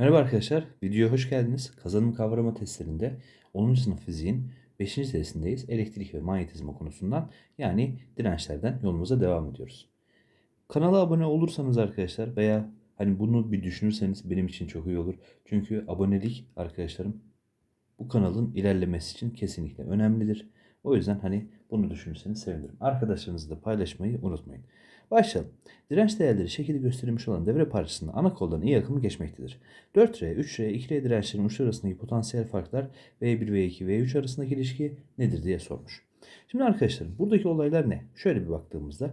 Merhaba arkadaşlar, videoya hoş geldiniz. Kazanım kavrama testlerinde 10. sınıf fiziğin 5. dersindeyiz. Elektrik ve manyetizma konusundan yani dirençlerden yolumuza devam ediyoruz. Kanala abone olursanız arkadaşlar veya hani bunu bir düşünürseniz benim için çok iyi olur. Çünkü abonelik arkadaşlarım bu kanalın ilerlemesi için kesinlikle önemlidir. O yüzden hani bunu düşünürseniz sevinirim. Arkadaşlarınızla da paylaşmayı unutmayın. Başlayalım. Direnç değerleri şekilde gösterilmiş olan devre parçasında ana koldan iyi akımı geçmektedir. 4R, 3R, 2R dirençlerin uçları arasındaki potansiyel farklar V1, V2, V3 arasındaki ilişki nedir diye sormuş. Şimdi arkadaşlar buradaki olaylar ne? Şöyle bir baktığımızda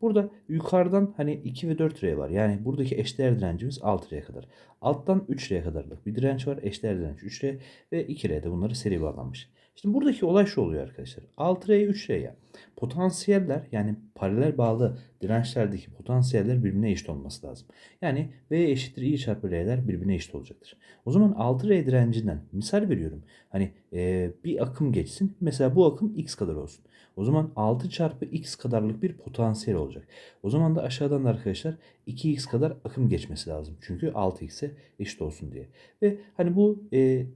burada yukarıdan hani 2 ve 4R var. Yani buradaki eşdeğer direncimiz 6R'ye kadar. Alttan 3R'ye kadarlık bir direnç var. Eşdeğer direnç 3R ve 2R'de bunları seri bağlanmış. Şimdi buradaki olay şu oluyor arkadaşlar. 6R'ye 3R'ye potansiyeller yani paralel bağlı dirençlerdeki potansiyeller birbirine eşit olması lazım. Yani V eşittir I çarpı R'ler birbirine eşit olacaktır. O zaman 6R direncinden misal veriyorum. Hani e, bir akım geçsin. Mesela bu akım X kadar olsun. O zaman 6 çarpı X kadarlık bir potansiyel olacak. O zaman da aşağıdan da arkadaşlar 2X kadar akım geçmesi lazım. Çünkü 6X'e eşit olsun diye. Ve hani bu e,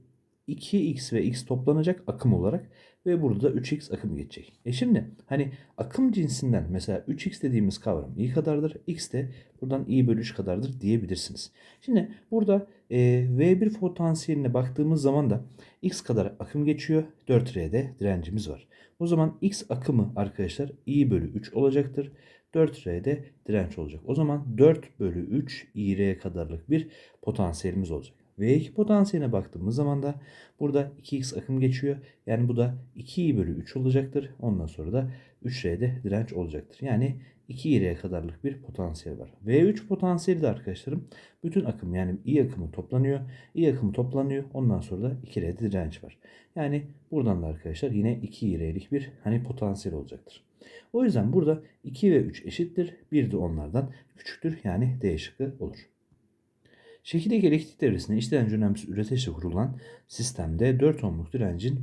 2x ve x toplanacak akım olarak ve burada da 3x akım geçecek. E şimdi hani akım cinsinden mesela 3x dediğimiz kavram i kadardır. x de buradan i bölü 3 kadardır diyebilirsiniz. Şimdi burada e, V1 potansiyeline baktığımız zaman da x kadar akım geçiyor. 4R'de direncimiz var. O zaman x akımı arkadaşlar i bölü 3 olacaktır. 4R'de direnç olacak. O zaman 4 bölü 3 IR kadarlık bir potansiyelimiz olacak. V2 potansiyeline baktığımız zaman da burada 2x akım geçiyor. Yani bu da 2i bölü 3 olacaktır. Ondan sonra da 3R'de direnç olacaktır. Yani 2i'ye kadarlık bir potansiyel var. V3 potansiyeli de arkadaşlarım bütün akım yani i akımı toplanıyor. i akımı toplanıyor. Ondan sonra da 2R'de direnç var. Yani buradan da arkadaşlar yine 2i'lik bir hani potansiyel olacaktır. O yüzden burada 2 ve 3 eşittir. Bir de onlardan küçüktür. Yani D şıkkı olur. Şekildeki elektrik devresinde iç direnci önemsiz üreteçle kurulan sistemde 4 ohmluk direncin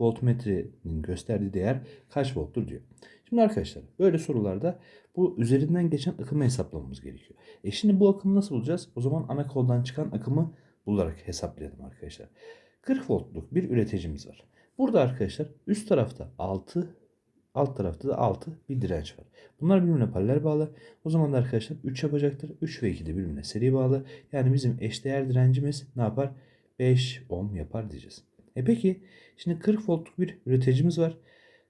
voltmetrenin gösterdiği değer kaç volttur diyor. Şimdi arkadaşlar böyle sorularda bu üzerinden geçen akımı hesaplamamız gerekiyor. E şimdi bu akımı nasıl bulacağız? O zaman ana koldan çıkan akımı bularak hesaplayalım arkadaşlar. 40 voltluk bir üreticimiz var. Burada arkadaşlar üst tarafta 6 Alt tarafta da 6 bir direnç var. Bunlar birbirine paralel bağlı. O zaman da arkadaşlar 3 yapacaktır. 3 ve 2 de birbirine seri bağlı. Yani bizim eşdeğer direncimiz ne yapar? 5 ohm yapar diyeceğiz. E peki şimdi 40 voltluk bir üreticimiz var.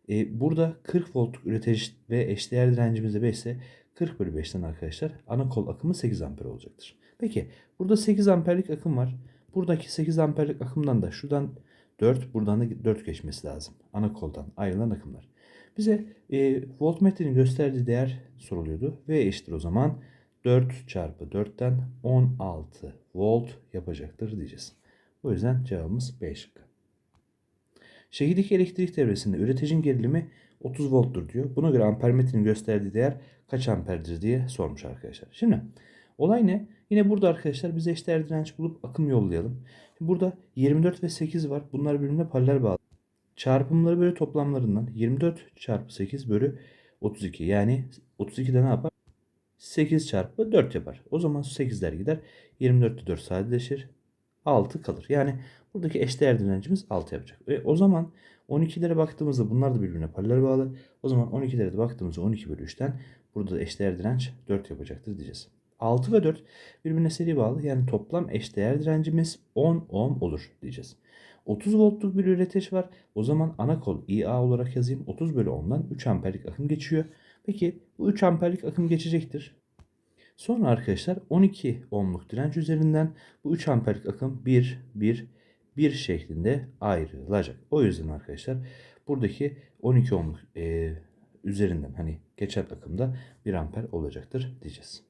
E, burada 40 voltluk üretici ve eşdeğer direncimiz de 5 ise 40 bölü 5'ten arkadaşlar ana kol akımı 8 amper olacaktır. Peki burada 8 amperlik akım var. Buradaki 8 amperlik akımdan da şuradan 4 buradan da 4 geçmesi lazım. Ana koldan ayrılan akımlar. Bize e, voltmetrenin gösterdiği değer soruluyordu. V eşittir o zaman 4 çarpı 4'ten 16 volt yapacaktır diyeceğiz. O yüzden cevabımız B şıkkı. Şekildeki elektrik devresinde üreticinin gerilimi 30 volttur diyor. Buna göre ampermetrenin gösterdiği değer kaç amperdir diye sormuş arkadaşlar. Şimdi olay ne? Yine burada arkadaşlar biz eşdeğer direnç bulup akım yollayalım. Burada 24 ve 8 var. Bunlar birbirine paralel bağlı. Çarpımları bölü toplamlarından 24 çarpı 8 bölü 32. Yani 32'de ne yapar? 8 çarpı 4 yapar. O zaman 8'ler gider. 24'te 4 sadeleşir. 6 kalır. Yani buradaki eşdeğer direncimiz 6 yapacak. Ve o zaman 12'lere baktığımızda bunlar da birbirine paralel bağlı. O zaman 12'lere de baktığımızda 12 bölü 3'ten burada da eşdeğer direnç 4 yapacaktır diyeceğiz. 6 ve 4 birbirine seri bağlı. Yani toplam eşdeğer direncimiz 10 ohm olur diyeceğiz. 30 voltluk bir üretiş var. O zaman ana kol IA olarak yazayım. 30 bölü 10'dan 3 amperlik akım geçiyor. Peki bu 3 amperlik akım geçecektir. Sonra arkadaşlar 12 ohmluk direnç üzerinden bu 3 amperlik akım 1, 1, 1 şeklinde ayrılacak. O yüzden arkadaşlar buradaki 12 ohmluk e, üzerinden hani geçen akımda 1 amper olacaktır diyeceğiz.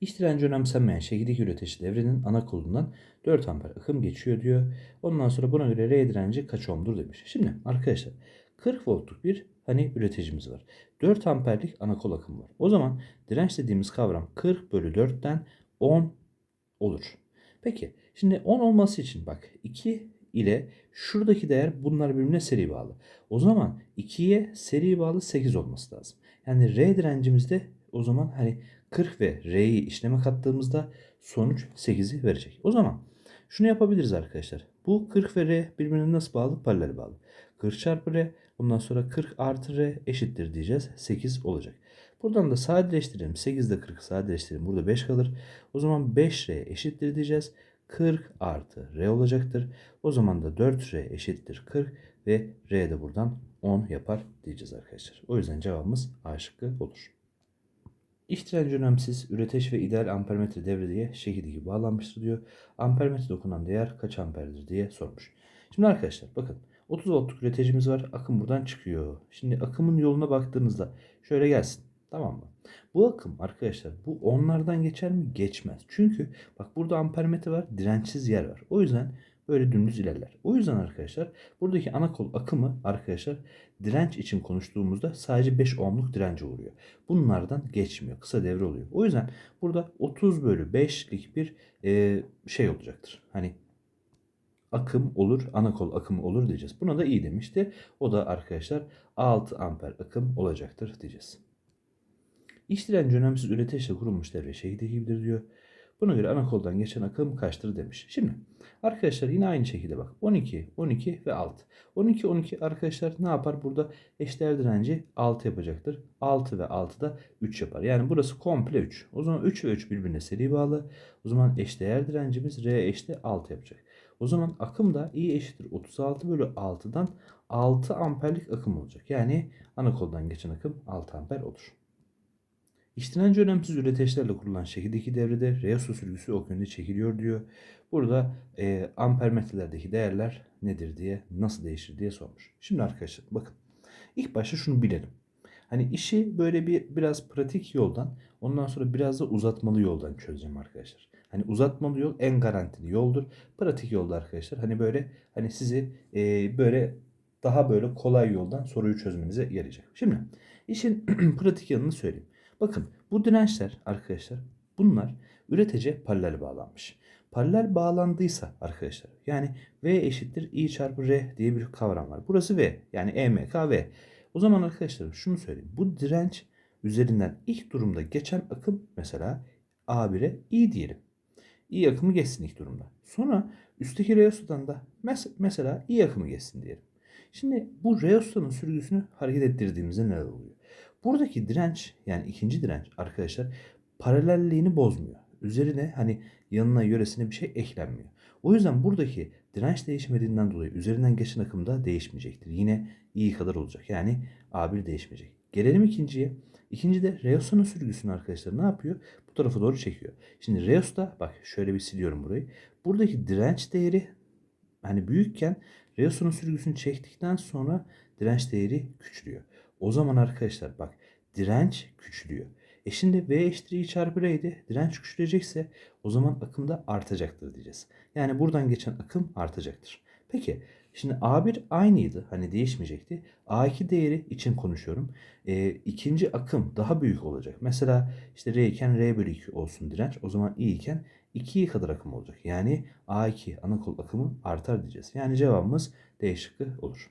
İç direnci önemsenmeyen şekildeki üretici devrenin ana kolundan 4 amper akım geçiyor diyor. Ondan sonra buna göre R direnci kaç ohmdur demiş. Şimdi arkadaşlar 40 voltluk bir hani üreticimiz var. 4 amperlik ana kol akım var. O zaman direnç dediğimiz kavram 40 bölü 4'ten 10 olur. Peki şimdi 10 olması için bak 2 ile şuradaki değer bunlar birbirine seri bağlı. O zaman 2'ye seri bağlı 8 olması lazım. Yani R direncimizde o zaman hani 40 ve R'yi işleme kattığımızda sonuç 8'i verecek. O zaman şunu yapabiliriz arkadaşlar. Bu 40 ve R birbirine nasıl bağlı? Paralel bağlı. 40 çarpı R ondan sonra 40 artı R eşittir diyeceğiz. 8 olacak. Buradan da sadeleştirelim. 8 ile 40'ı sadeleştirelim. Burada 5 kalır. O zaman 5R eşittir diyeceğiz. 40 artı R olacaktır. O zaman da 4R eşittir 40 ve R de buradan 10 yapar diyeceğiz arkadaşlar. O yüzden cevabımız A şıkkı olur. Direnci önemsiz, üreteç ve ideal ampermetre devreye şekildeki bağlanmıştır diyor. Ampermetre dokunan değer kaç amperdir diye sormuş. Şimdi arkadaşlar bakın 30 voltluk üreticimiz var. Akım buradan çıkıyor. Şimdi akımın yoluna baktığınızda şöyle gelsin. Tamam mı? Bu akım arkadaşlar bu onlardan geçer mi? Geçmez. Çünkü bak burada ampermetre var, dirençsiz yer var. O yüzden böyle dümdüz ilerler. O yüzden arkadaşlar buradaki ana kol akımı arkadaşlar direnç için konuştuğumuzda sadece 5 ohmluk dirence uğruyor. Bunlardan geçmiyor. Kısa devre oluyor. O yüzden burada 30 bölü 5'lik bir e, şey olacaktır. Hani akım olur, ana kol akımı olur diyeceğiz. Buna da iyi demişti. O da arkadaşlar 6 amper akım olacaktır diyeceğiz. İş direnci önemsiz üreteçle kurulmuş devre şekilde gibidir diyor. Buna göre ana koldan geçen akım kaçtır demiş. Şimdi arkadaşlar yine aynı şekilde bak. 12, 12 ve 6. 12, 12 arkadaşlar ne yapar? Burada eşdeğer direnci 6 yapacaktır. 6 ve 6 da 3 yapar. Yani burası komple 3. O zaman 3 ve 3 birbirine seri bağlı. O zaman eşdeğer direncimiz R eşit 6 yapacak. O zaman akım da I eşittir 36 bölü 6'dan 6 amperlik akım olacak. Yani ana koldan geçen akım 6 amper olur. İştenence önemsiz üreteçlerle kurulan şekildeki devrede reaso sürgüsü ok yönde çekiliyor diyor. Burada e, ampermetrelerdeki değerler nedir diye nasıl değişir diye sormuş. Şimdi arkadaşlar bakın ilk başta şunu bilelim. Hani işi böyle bir biraz pratik yoldan ondan sonra biraz da uzatmalı yoldan çözeceğim arkadaşlar. Hani uzatmalı yol en garantili yoldur. Pratik yolda arkadaşlar hani böyle hani sizi e, böyle daha böyle kolay yoldan soruyu çözmenize yarayacak. Şimdi işin pratik yanını söyleyeyim. Bakın bu dirençler arkadaşlar bunlar üretece paralel bağlanmış. Paralel bağlandıysa arkadaşlar yani V eşittir I çarpı R diye bir kavram var. Burası V yani EMK V. O zaman arkadaşlar şunu söyleyeyim. Bu direnç üzerinden ilk durumda geçen akım mesela A1'e I diyelim. I akımı geçsin ilk durumda. Sonra üstteki reostadan da mes mesela I akımı geçsin diyelim. Şimdi bu reostanın sürgüsünü hareket ettirdiğimizde neler oluyor? Buradaki direnç yani ikinci direnç arkadaşlar paralelliğini bozmuyor. Üzerine hani yanına yöresine bir şey eklenmiyor. O yüzden buradaki direnç değişmediğinden dolayı üzerinden geçen akım da değişmeyecektir. Yine iyi kadar olacak. Yani A1 değişmeyecek. Gelelim ikinciye. İkinci de Reos'un sürgüsünü arkadaşlar ne yapıyor? Bu tarafa doğru çekiyor. Şimdi Reos'ta bak şöyle bir siliyorum burayı. Buradaki direnç değeri hani büyükken Reos'un sürgüsünü çektikten sonra direnç değeri küçülüyor. O zaman arkadaşlar bak direnç küçülüyor. E şimdi V eşittir I çarpı R'ydi. Direnç küçülecekse o zaman akım da artacaktır diyeceğiz. Yani buradan geçen akım artacaktır. Peki şimdi A1 aynıydı. Hani değişmeyecekti. A2 değeri için konuşuyorum. E, ikinci akım daha büyük olacak. Mesela işte R iken R bölü 2 olsun direnç. O zaman I iken 2'ye kadar akım olacak. Yani A2 ana kol akımı artar diyeceğiz. Yani cevabımız D şıkkı olur.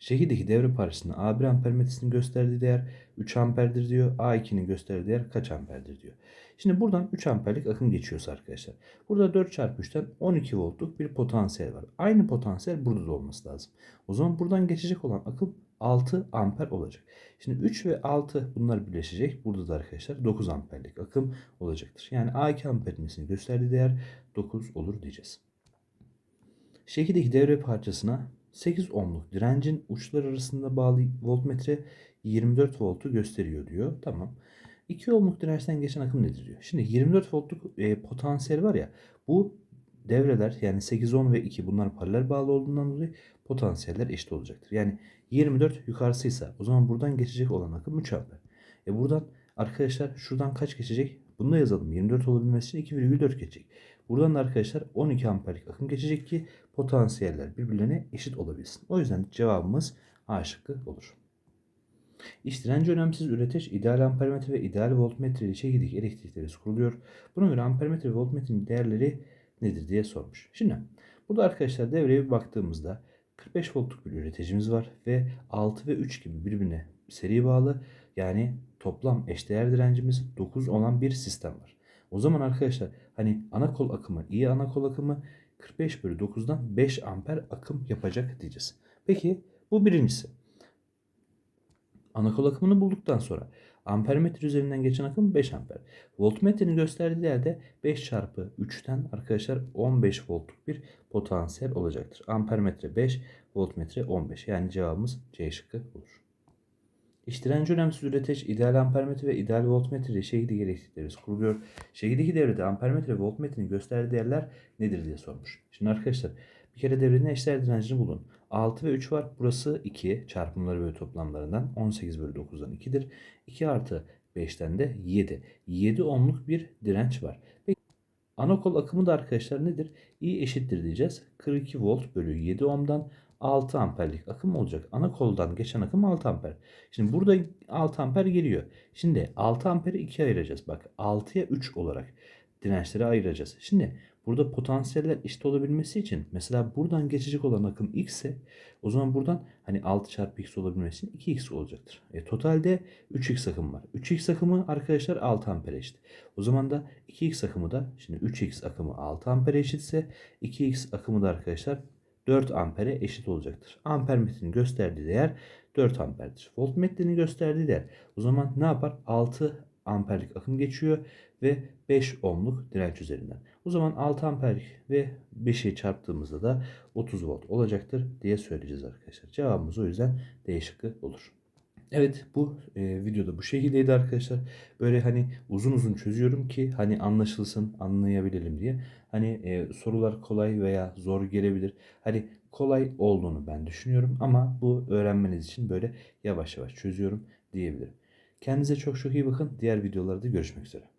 Şekildeki devre parçasında A1 ampermetresinin gösterdiği değer 3 amperdir diyor. A2'nin gösterdiği değer kaç amperdir diyor. Şimdi buradan 3 amperlik akım geçiyorsa arkadaşlar. Burada 4 çarpı 3'ten 12 voltluk bir potansiyel var. Aynı potansiyel burada da olması lazım. O zaman buradan geçecek olan akım 6 amper olacak. Şimdi 3 ve 6 bunlar birleşecek. Burada da arkadaşlar 9 amperlik akım olacaktır. Yani A2 ampermetresinin gösterdiği değer 9 olur diyeceğiz. Şekildeki devre parçasına 8 ohmluk direncin uçlar arasında bağlı voltmetre 24 voltu gösteriyor diyor. Tamam. 2 ohmluk dirençten geçen akım nedir diyor. Şimdi 24 voltluk e, potansiyel var ya bu devreler yani 8, 10 ve 2 bunlar paralel bağlı olduğundan dolayı potansiyeller eşit olacaktır. Yani 24 yukarısıysa o zaman buradan geçecek olan akım 3 amper. E buradan arkadaşlar şuradan kaç geçecek? Bunu da yazalım. 24 olabilmesi için 2,4 geçecek. Buradan da arkadaşlar 12 amperlik akım geçecek ki potansiyeller birbirlerine eşit olabilsin. O yüzden cevabımız A şıkkı olur. İş direnci önemsiz üreteç ideal ampermetre ve ideal voltmetre ile çekirdek elektrik devresi kuruluyor. Buna göre ampermetre ve voltmetrenin değerleri nedir diye sormuş. Şimdi burada arkadaşlar devreye bir baktığımızda 45 voltluk bir üreticimiz var ve 6 ve 3 gibi birbirine seri bağlı. Yani toplam eşdeğer direncimiz 9 olan bir sistem var. O zaman arkadaşlar hani ana kol akımı, iyi ana kol akımı 45 bölü 9'dan 5 amper akım yapacak diyeceğiz. Peki bu birincisi. Ana kol akımını bulduktan sonra ampermetre üzerinden geçen akım 5 amper. Voltmetrenin gösterdiği değerde 5 çarpı 3'ten arkadaşlar 15 voltluk bir potansiyel olacaktır. Ampermetre 5, voltmetre 15. Yani cevabımız C şıkkı olur. İş direnci önemsiz üreteç, ideal ampermetre ve ideal voltmetre şehidi gereklilikleri kuruluyor. Şehideki devrede ampermetre ve voltmetrenin gösterdiği değerler nedir diye sormuş. Şimdi arkadaşlar bir kere devrenin eşdeğer direncini bulun. 6 ve 3 var. Burası 2 çarpımları bölü toplamlarından 18 bölü 9'dan 2'dir. 2 artı 5'ten de 7. 7 ohmluk bir direnç var. Peki ana akımı da arkadaşlar nedir? I eşittir diyeceğiz. 42 volt bölü 7 ohmdan 6 amperlik akım olacak. Ana koldan geçen akım 6 amper. Şimdi burada 6 amper geliyor. Şimdi 6 amperi 2'ye ayıracağız. Bak 6'ya 3 olarak dirençleri ayıracağız. Şimdi burada potansiyeller eşit olabilmesi için mesela buradan geçecek olan akım x ise o zaman buradan hani 6 çarpı x olabilmesi için 2x olacaktır. E, totalde 3x akım var. 3x akımı arkadaşlar 6 amper eşit. O zaman da 2x akımı da şimdi 3x akımı 6 amper eşitse 2x akımı da arkadaşlar 4 ampere eşit olacaktır. Ampermetrenin gösterdiği değer 4 amperdir. Voltmetrenin gösterdiği değer o zaman ne yapar? 6 amperlik akım geçiyor ve 5 ohmluk direnç üzerinden. O zaman 6 amperlik ve 5'i çarptığımızda da 30 volt olacaktır diye söyleyeceğiz arkadaşlar. Cevabımız o yüzden D olur. Evet bu e, videoda bu şekildeydi arkadaşlar. Böyle hani uzun uzun çözüyorum ki hani anlaşılsın anlayabilelim diye. Hani e, sorular kolay veya zor gelebilir. Hani kolay olduğunu ben düşünüyorum ama bu öğrenmeniz için böyle yavaş yavaş çözüyorum diyebilirim. Kendinize çok çok iyi bakın. Diğer videolarda görüşmek üzere.